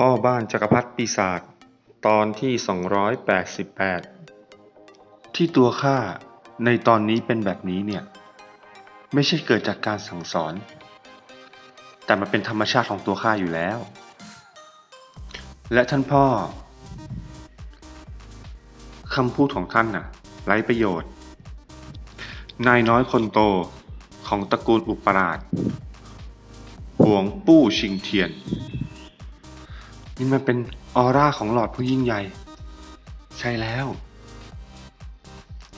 พ่อบ้านจักรพรรดิปีศาจตอนที่ 288 ที่ตัวข้าในตอนนี้เป็นแบบนี้เนี่ย ไม่ใช่เกิดจากการสั่งสอน แต่มันเป็นธรรมชาติของตัวข้าอยู่แล้ว และท่านพ่อคำพูดของท่านน่ะไร้ประโยชน์ นายน้อยคนโตของตระกูลอุปราชหวงปู้ชิงเทียน นี่มันเป็นออร่าของหลอดผู้ยิ่งใหญ่ ใช่แล้ว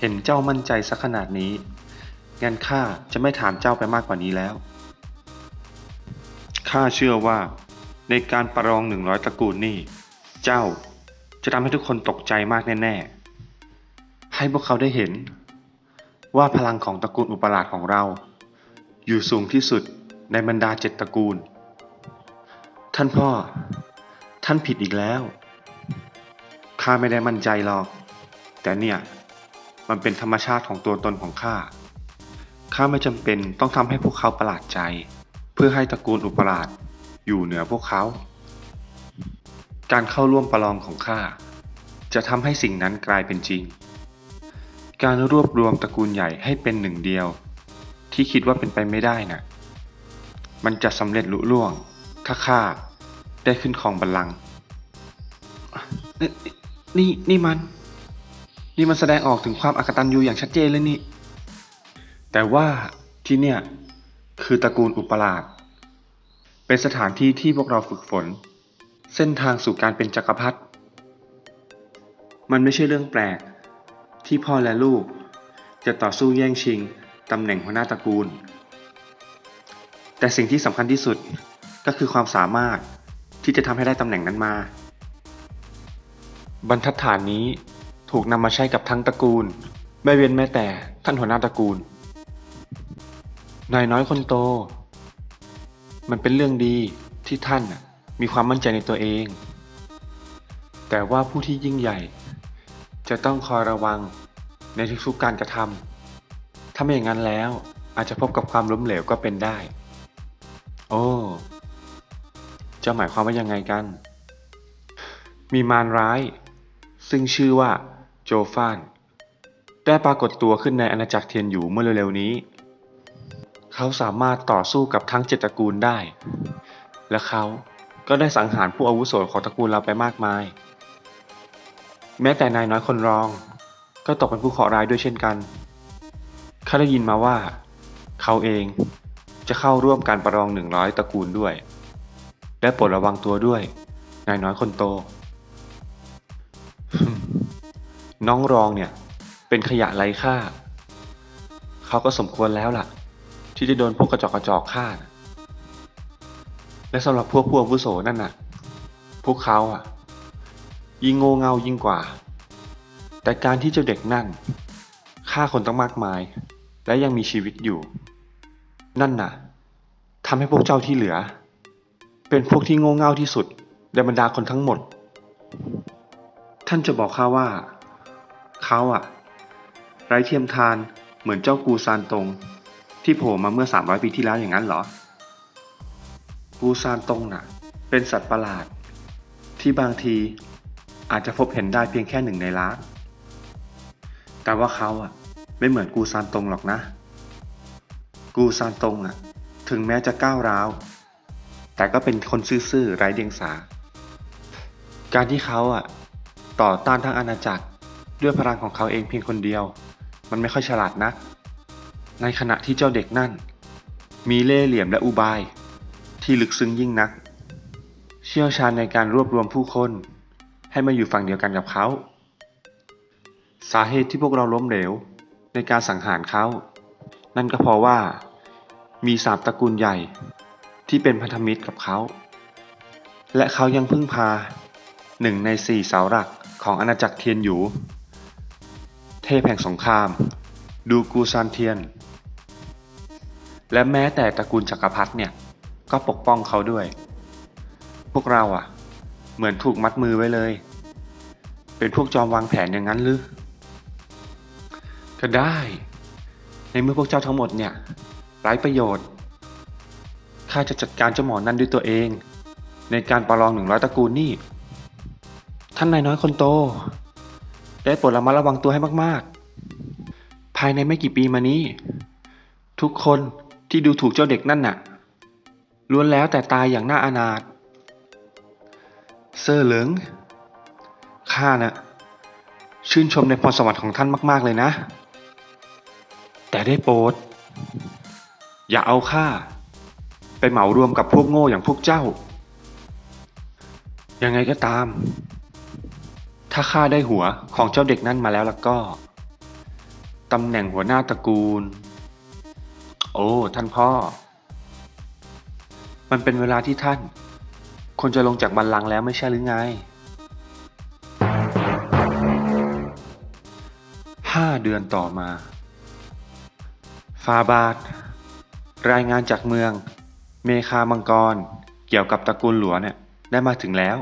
เห็นเจ้ามั่นใจสักขนาดนี้ งั้นข้าจะไม่ถามเจ้าไปมากกว่านี้แล้ว ข้าเชื่อว่า ในการประลองหนึ่งร้อยตระกูลนี่ เจ้าจะทำให้ทุกคนตกใจมากแน่ๆ ให้พวกเขาได้เห็น ว่าพลังของตระกูลอุปราชของเรา อยู่สูงที่สุดในบรรดาเจ็ดตระกูล ท่านพ่อ ท่านผิดอีกแล้ว ข้าไม่ได้มั่นใจหรอก แต่เนี่ย มันเป็นธรรมชาติของตัวตนของข้า ข้าไม่จำเป็นต้องทำให้พวกเขาประหลาดใจ เพื่อให้ตระกูลอุปราชอยู่เหนือพวกเขา การเข้าร่วมประลองของข้าจะทำให้สิ่งนั้นกลายเป็นจริง การรวบรวมตระกูลใหญ่ให้เป็นหนึ่งเดียว ที่คิดว่าเป็นไปไม่ได้น่ะ มันจะสำเร็จลุล่วง ถ้าข้า ได้ขึ้นครองบัลลังก์นี่นี่มัน นี่มันแสดงออกถึงความอกตัญญูอย่างชัดเจนเลยนี่ แต่ว่าที่เนี่ยคือตระกูลอุปราช เป็นสถานที่ที่พวกเราฝึกฝน เส้นทางสู่การเป็นจักรพรรดิ มันไม่ใช่เรื่องแปลก ที่พ่อและลูก จะต่อสู้แย่งชิงตำแหน่งหัวหน้าตระกูล แต่สิ่งที่สำคัญที่สุดก็คือความสามารถ ที่จะทำให้ได้ตำแหน่งนั้นมา บรรทัดฐานนี้ถูกนำมาใช้กับทั้งตระกูล ไม่เว้นแม้แต่ท่านหัวหน้าตระกูลนายน้อยคนโต มันเป็นเรื่องดีที่ท่านมีความมั่นใจในตัวเอง แต่ว่าผู้ที่ยิ่งใหญ่ จะต้องคอยระวังในทุกๆการกระทำถ้าไม่อย่างนั้นแล้วอาจจะพบกับความล้มเหลวก็เป็นได้ โอ้ จะหมายความว่ายังไงกัน มีมารร้าย ซึ่งชื่อว่าโจฟาน ได้ปรากฏตัวขึ้นในอาณาจักรเทียนหยูเมื่อเร็วๆนี้ เขาสามารถต่อสู้กับทั้งเจ็ดตระกูลได้ และเขาก็ได้สังหารผู้อาวุโสของตระกูลเราไปมากมาย แม้แต่นายน้อยคนรอง ก็ตกเป็นผู้เคราะห์ร้ายด้วยเช่นกันข้าได้ยินมาว่า เขาเองจะเข้าร่วมการประลองหนึ่งร้อยตระกูลด้วย และโปรดระวังตัวด้วย นายน้อยคนโต น้องรองเนี่ย เป็นขยะไร้ค่า เขาก็สมควรแล้วล่ะ ที่จะโดนพวกกระจอกกระจอกฆ่านะและสำหรับพวกผู้อาวุโสนั่นน่ะ พวกเขาอะ ยิ่งโง่เง่ายิ่งกว่า แต่การที่เจ้าเด็กนั่นฆ่าคนตั้งมากมาย และยังมีชีวิตอยู่ นั่นน่ะทำให้พวกเจ้าที่เหลือ เป็นพวกที่โง่เง่าที่สุดในบรรดาคนทั้งหมด ท่านจะบอกข้าว่า เขาอะไร้เทียมทานเหมือนเจ้ากูซานตง ที่โผล่มาเมื่อ 300 ปีที่แล้วอย่างนั้นเหรอ กูซานตงน่ะ เป็นสัตว์ประหลาด ที่บางทีอาจจะพบเห็นได้เพียงแค่หนึ่งในล้าน แต่ว่าเขาอะไม่เหมือนกูซานตงหรอกนะ กูซานตงอะถึงแม้จะก้าวร้าว แต่ก็เป็นคนซื่อๆไร้เดียงสา การที่เขาอะต่อต้านทั้งอาณาจักรด้วยพลังของเขาเองเพียงคนเดียว มันไม่ค่อยฉลาดนัก ในขณะที่เจ้าเด็กนั่น มีเล่ห์เหลี่ยมและอุบาย ที่ลึกซึ้งยิ่งนัก เชี่ยวชาญในการรวบรวมผู้คน ให้มาอยู่ฝั่งเดียวกันกับเขา สาเหตุที่พวกเราล้มเหลวในการสังหารเขา นั่นก็เพราะว่า มีสามตระกูลใหญ่ ที่เป็นพันธมิตรกับเขา และเขายังพึ่งพาหนึ่งในสี่เสาหลักของอาณาจักรเทียนหยู เทพแห่งสงคราม ดูกูซานเทียน และแม้แต่ตระกูลจักรพรรดิเนี่ย ก็ปกป้องเขาด้วย พวกเราอะเหมือนถูกมัดมือไว้เลย เป็นพวกจอมวางแผนอย่างนั้นหรือก็ได้ ในเมื่อพวกเจ้าทั้งหมดเนี่ยไร้ประโยชน์ ข้าจะจัดการเจ้าหมอนั่นด้วยตัวเอง ในการประลองหนึ่งร้อยตระกูลนี่ ท่านนายน้อยคนโต ได้โปรดระมัดระวังตัวให้มากๆ ภายในไม่กี่ปีมานี้ ทุกคนที่ดูถูกเจ้าเด็กนั่นน่ะล้วนแล้วแต่ตายอย่างน่าอนาถเซอร์เหลิงข้าน่ะชื่นชมในพรสวรรค์ของท่านมาก ๆ เลยนะ แต่ได้โปรดอย่าเอาข้า เหมารวมกับพวกโง่อย่างพวกเจ้า ยังไงก็ตาม ถ้าข้าได้หัวของเจ้าเด็กนั่นมาแล้วล่ะก็ตำแหน่งหัวหน้าตระกูล โอ้ ท่านพ่อ มันเป็นเวลาที่ท่านควรจะลงจากบัลลังก์แล้วไม่ใช่หรือไงห้าเดือนต่อมา ฟาบาท รายงานจากเมือง เมคามังกร เกี่ยวกับตระกูลหลวเนี่ยได้มาถึงแล้ว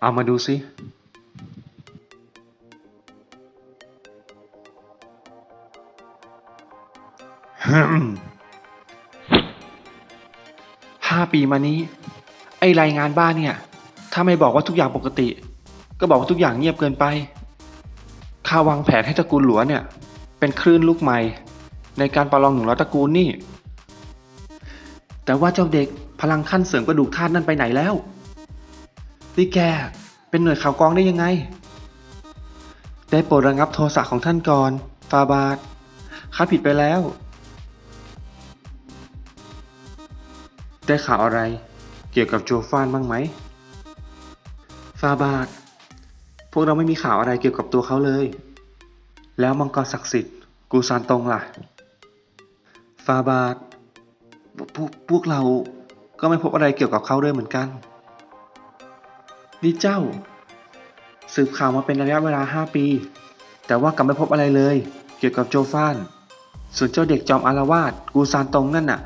เอามาดูสิห้าปีมานี้ ไอรายงานบ้านเนี่ย ถ้าไม่บอกว่าทุกอย่างปกติ ก็บอกว่าทุกอย่างเงียบเกินไป ข้าวางแผนให้ตระกูลหลวเนี่ย เป็นคลื่นลูกใหม่ ในการประลองหนึ่งร้อยตระกูลนี่ แต่ว่าเจ้าเด็กพลังขั้นเสริมกระดูกธาตุนั่นไปไหนแล้วนี่แกเป็นหน่วยข่าวกรองได้ยังไง ได้โปรดระงับโทสะของท่านก่อนฟาบาทข้าผิดไปแล้ว ได้ข่าวอะไรเกี่ยวกับโจฟานบ้างไหมฟาบาทพวกเราไม่มีข่าวอะไรเกี่ยวกับตัวเขาเลย แล้วมังกรศักดิ์สิทธิ์ กูซานตรงล่ะ ฟาบาท พวกพวกเราก็ไม่พบอะไรเกี่ยวกับเขาเลยเหมือนกัน นี่เจ้า สืบข่าวมาเป็นระยะเวลาห้าปี แต่ว่ากลับไม่พบอะไรเลย เกี่ยวกับโจฟาน ส่วนเจ้าเด็กจอมอารวาสกูซานตงนั่นน่ะ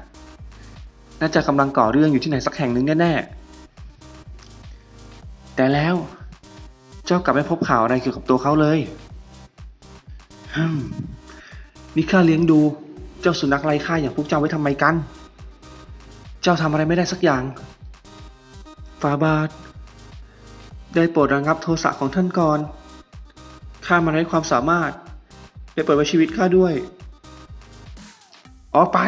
น่าจะกำลังก่อเรื่องอยู่ที่ไหนสักแห่งหนึ่งแน่ๆ แต่แล้ว เจ้ากลับไม่พบข่าวอะไรเกี่ยวกับตัวเขาเลยนี่ข้าเลี้ยงดูเจ้าสุนัขไร้ค่าอย่างพวกเจ้าไว้ทำไมกัน เจ้าทำอะไรไม่ได้สักอย่างฟาบาท ได้โปรดระงับโทสะของท่านก่อน ข้ามาไร้ความสามารถได้เปิดไว้ชีวิตข้าด้วย ออกไป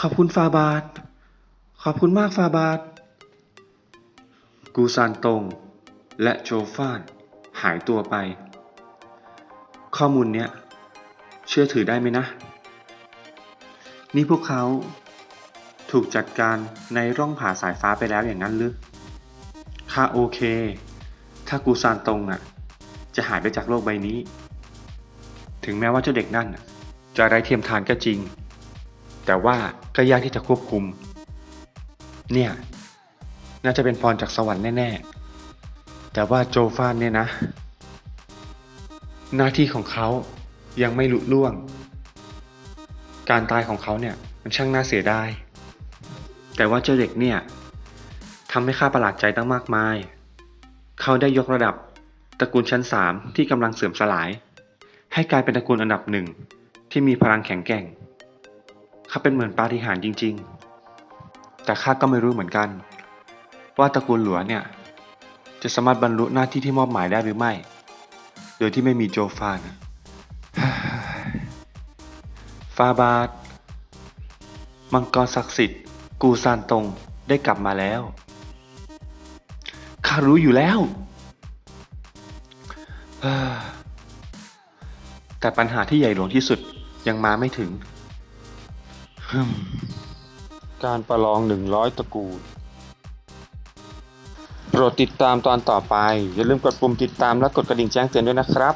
ขอบคุณฟาบาท ขอบคุณมากฟาบาท กูซานตง และโจฟานหายตัวไป ข้อมูลเนี้ย เชื่อถือได้ไหมนะ นี่พวกเขา ถูกจัดการในร่องผ่าสายฟ้าไปแล้วอย่างนั้นหรือข้าโอเค ถ้ากูซานตงอะ จะหายไปจากโลกใบนี้ ถึงแม้ว่าเจ้าเด็กนั่นจะไร้เทียมทานก็จริง แต่ว่าก็ยากที่จะควบคุม เนี่ย น่าจะเป็นพรจากสวรรค์แน่ ๆ แต่ว่าโจฟานเนี่ยนะ หน้าที่ของเขายังไม่ลุล่วง การตายของเขาเนี่ยมันช่างน่าเสียดาย แต่ว่าเจ้าเด็กเนี่ยทำให้ข้าประหลาดใจตั้งมากมาย เขาได้ยกระดับตระกูลชั้นสามที่กำลังเสื่อมสลาย ให้กลายเป็นตระกูลอันดับหนึ่งที่มีพลังแข็งแกร่ง เขาเป็นเหมือนปาฏิหาริย์จริง ๆ แต่ข้าก็ไม่รู้เหมือนกัน ว่าตระกูลหลวเนี่ยจะสามารถบรรลุหน้าที่ที่มอบหมายได้หรือไม่ โดยที่ไม่มีโจฟาน ฟาบาทมังกรศักดิ์สิทธิ์ กูซานตงได้กลับมาแล้ว ข้ารู้อยู่แล้ว แต่ปัญหาที่ใหญ่หลวงที่สุดยังมาไม่ถึง การประลองหนึ่งร้อยตระกูล โปรดติดตามตอนต่อไป อย่าลืมกดปุ่มติดตามและกดกระดิ่งแจ้งเตือนด้วยนะครับ